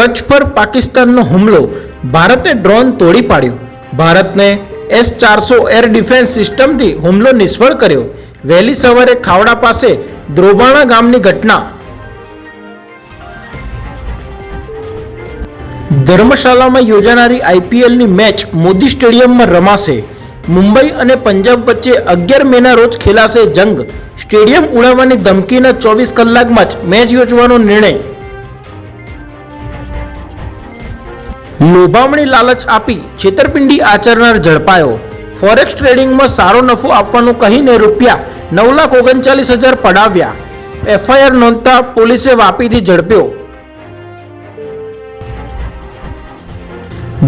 કચ્છ પર પાકિસ્તાનનો હુમલો. ભારતે ડ્રોન તોડી પાડ્યું. ભારતને એસ ચારસો એર ડિફેન્સ સિસ્ટમથી હુમલો નિષ્ફળ કર્યો. વહેલી સવારે ખાવડા પાસે દ્રોબાણા ગામની ઘટના. ધર્મશાલામાં યોજાનારી આઈપીએલની મેચ મોદી સ્ટેડિયમમાં રમાશે. મુંબઈ અને પંજાબ વચ્ચે અગિયાર મેના રોજ ખેલાશે જંગ. સ્ટેડિયમ ઉડાવવાની ધમકીના ચોવીસ કલાકમાં જ મેચ યોજવાનો નિર્ણય લોભામણી લાલચ આપી છેતરપિંડી આચરનાર ઝડપાયો. ફોરેક્સ ટ્રેડિંગમાં સારો નફો આપવાનું કહીને રૂપિયા નવ લાખ ઓગણચાલીસ હજાર પડાવ્યા. એફઆઈઆર નોંધતા પોલીસે વાપીથી ઝડપ્યો.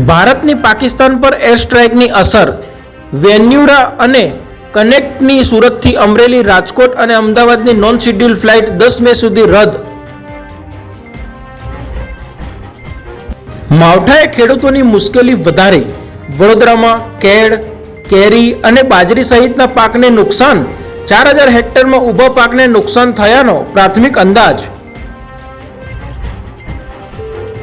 ભારતની પાકિસ્તાન પર એર સ્ટ્રાઇકની અસર. વેન્યુરા અને કનેક્ટની સુરતથી અમરેલી રાજકોટ અને અમદાવાદની નોન શેડ્યુલ ફ્લાઇટ દસ મે સુધી રદ. માવઠાએ ખેડૂતોની મુશ્કેલી વધારી. વડોદરામાં કેળ, કેરી અને બાજરી સહિતના પાકને નુકસાન. ચાર હજાર હેક્ટરમાં ઊભા પાકને નુકસાન થયાનો પ્રાથમિક અંદાજ.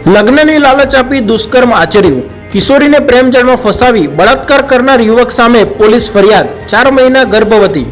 લગ્નની લાલચ આપી દુષ્કર્મ આચર્યું. કિશોરીને પ્રેમજળમાં ફસાવી બળાત્કાર કરનાર યુવક સામે પોલીસ ફરિયાદ. ચાર મહિના ગર્ભવતી.